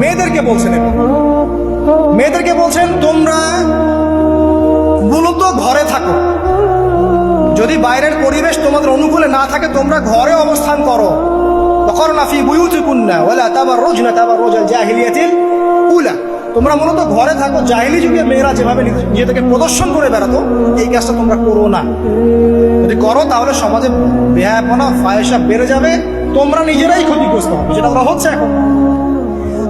মেয়েদেরকে বলছেন মেয়েদেরকে বলছেন, তোমরা মূলত ঘরে থাকো। যদি বাইরের পরিবেশ তোমাদের অনুকূলে না থাকে, তোমরা ঘরে অবস্থান করো। তোমরা মূলত ঘরে থাকো। জাহিলি যুগে মেয়েরা যেভাবে নিজেদেরকে প্রদর্শন করে বেড়াতো, এই কাজটা তোমরা করো না। যদি করো, তাহলে সমাজে বেহায়াপনা, ফায়সা বেড়ে যাবে। তোমরা নিজেরাই ক্ষতিগ্রস্ত হবে, যেটা হচ্ছে এখন।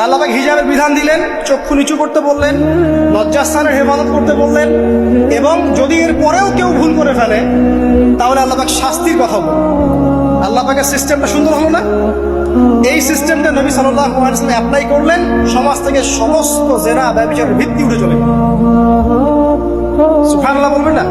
আল্লাপাক হিজাবের বিধান দিলেন, চক্ষু নিচু করতে বললেন, লজ্জাস্থানের হেফাজত করতে বললেন, এবং যদি এর পরেও কেউ ভুল করে ফেলে, তাহলে আল্লাপাক শাস্তির কথা বলেন আল্লাপাকের সিস্টেমটা সুন্দর হলো না? এই সিস্টেমটা নবী সাল্লাহ অ্যাপ্লাই করলেন, সমাজ থেকে সমস্ত জেরা ব্যবচার ভিত্তি উঠে চলে সুফান বলবেন না?